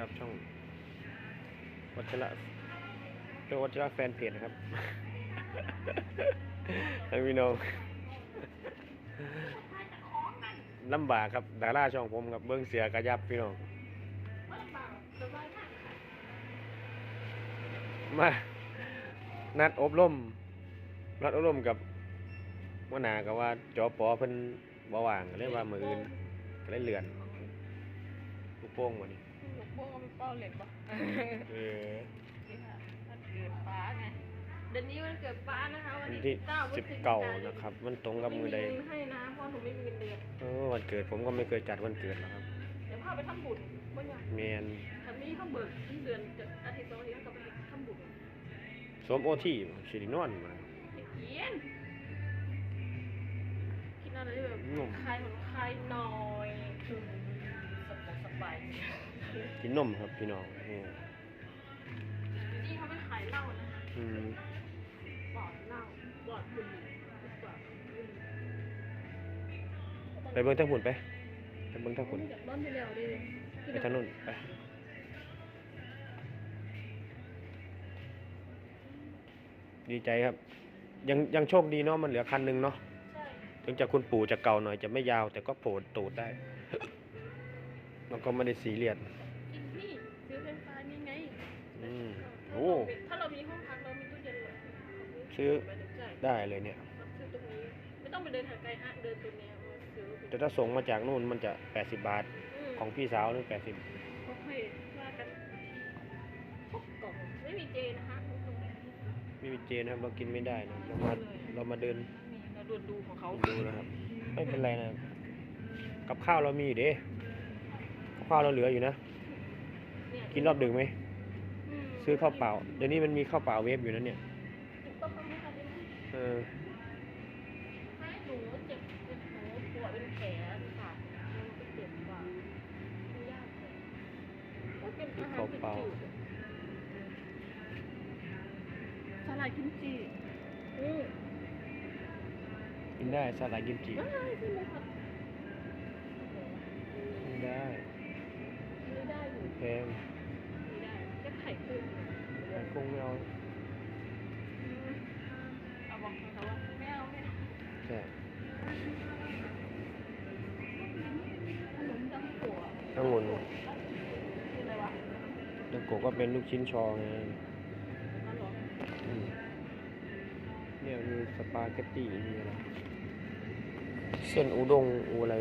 ครับ ช่องวัชระเป็นวัชระแฟนเพจนะครับให้พี่น้องลำบากครับดาราช่องผมครับเบิ้งเสียกระยับพี่น้องมานัดอบรมนัดอบรมกับหัวหน้ากับว่าจอปอเพิ่นบ่ว่างก็เลยว่ามืออื่นก็เลยเลื่อนลูกโป่งวันนี้ลูกโป่ง เอาไปเป้าเหล็กปะเออนี่ค่ะวันเกิดป้าไงเดือนนี้วันเกิดป้านะคะวันวันที่ที่เก้าพฤสิบศจิเก้าายนนะครับ มันตรงกับมือใดไมีเงินให้นะเพราะหนูไม่มีเงินเดือนเออวันเกิดผมก็ไม่เคยจัดวันเกิดหรอกครับเดี๋ยวพาไปทำบุญบ่อยากแมนถ้ามีข้าวเบิกที่เดือนจะอาทิตย์สองอาทิตย์ก็ไปทำบุญสวมโอที่สิรินอนมา เขียนคิดอะไรแบบนุ่ม คลายเหมือนคลายหน่อยคือสบายสบาย กินนมครับพี่น้องนี่นี่เขาไม่ขายเหล้านะคะอืมปลอดเหล้าปลอดบุหรี่ปลอดบุหรี่ไปเบิ่งทางหุ่นไปไปเบิ่งทางหุ่นร้อนไปแล้วดิไปทางนู้นไปดีใจครับ ยังยังโชคดีเนาะมันเหลือคันหนึงเนาะใช่ถึงจะคุณปู่จะเก่าหน่อยจะไม่ยาวแต่ก็โผล่ตูดได้มันก็ไม่ได้ซีเรียส อ้เรามีถ้าเรามีห้องพักเรามีตู้เย็นเลยซื้อ ไปเลยใช่ได้เลยเนี่ยมันซื้อตรงนี้ ไม่ต้องไปเดินทางไกลฮะเดินตัวเนี้ยมาซื้อแต่ถ้าส่งมาจากนู่นมันจะ 80 บาทมของพี่สาวนี่80โอเคว่ากันพกกล่องไม่มีเจนะคะตรงนี้ไม่มีเจนะครับ เรากินไม่ได้นะเรามาเรามาเดินมีเราดูดูของเขาดูนะครับ ไม่เป็นไรนะครับกับข้าวเรามีอยู่เด้กับข้าวเราเหลืออยู่นะ เนี่ยกินรอบดึกไหมม ซื้อข้าวเปล่า เดี๋ยวนี้มันมีข้าวเปล่าเวฟอยู่นะเนี่ยกินต้มยำค่ะได้ไหมเออไม่หนูเจ็บเป็นหนูปวดเป็นแผลค่ะมันก็เจ็บกว่าไม่ยากเลยก็เป็นอาหารจืดๆสลายกิมจิอืมกินได้สลายกิมจิได้ใช่ไหมครับกินได้ไม่ได้อยู่แพงไม่ได้แค่ไข่กุ้งไข่กุ้งไม่เอาเอาบอกเขาว่าไม่เอาไม่เอาใช่ขนมจังหัวองุ่นคืออะไรวะแล้วกก็เป็นลูกชิ้นชอไงมันหรออืมเนี่ยมีสปาเกตตี้มีอะไรเส้นอุด้งอูอะไร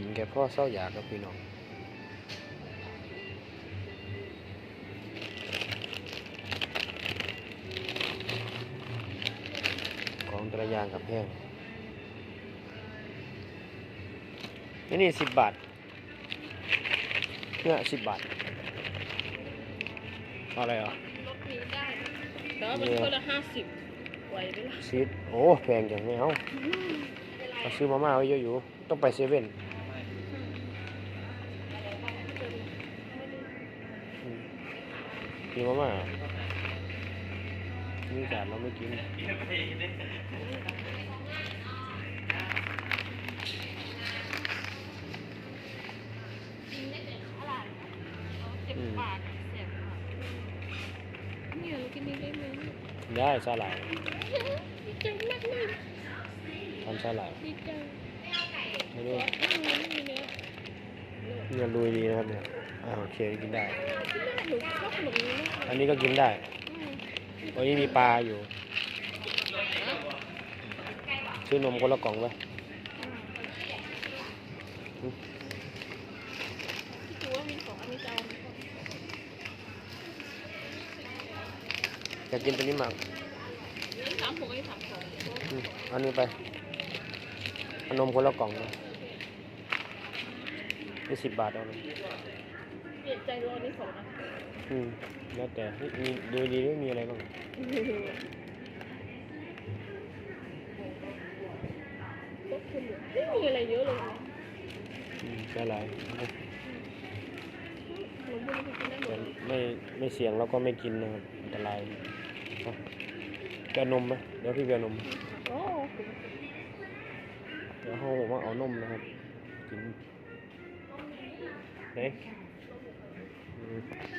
กินแค่พ่อเศร้าอยากกับพี่น้องของแตระอยางกับแพงนี่นี่สิบบาทเนี่ยสิบบาทเอาอะไรเหรอรถนี้ได้แต่ว่ามันคนละห้าสิบไหวไหมล่ะซีดโอ้แพงจังไม่เอาเราซื้อมาม่าไว้เยอะอยู่ ต้องไปเซเว่นอืม กินมาม่านี่จานเราไม่กินกินได้แต่อะไรเจ็บปากแสบปากเนี่ยเรากินนี้ได้ไหมได้สาหร่ายดีใจมากเลยทำสาหร่ายดีใจไม่รู้ไม่มีไม่มีเนื้อเนี่ยลุยดีนะครับเนี่ย โอเคกินได้ที่แม่หนูชอบขนมนี้มากอันนี้ก็กินได้อืมวันนี้มีปลาอยู่ ซื้อนมคนละกล่องไปที่ดูว่ามีสองอันนี้จะเอาอันนี้ก่อนอยากกินตัวนี้มากอันนี้สามหกอันนี้สามสองอืมเอันนี้ไปเอานมคนละกล่องนะนี่สิบบาทเอาเลยเป ลี่ยนใจโดนนี่สองนะอืมแล้วแต่เฮ้มีดูดีด้วมีอะไรบ้างก็คือไม่มีอะไรเยอะเลยนะอะหลายหลวงพ่อไม่กินได้ม่ไม่ไม่เสี่ยงแล้วก็ไม่กินนะครับอันตรายเอาแนมไหมเดี๋ยวพี่แกนม โอ้เดี๋ยวเขาบอกว่าเอานมนะครับกินไหน อืม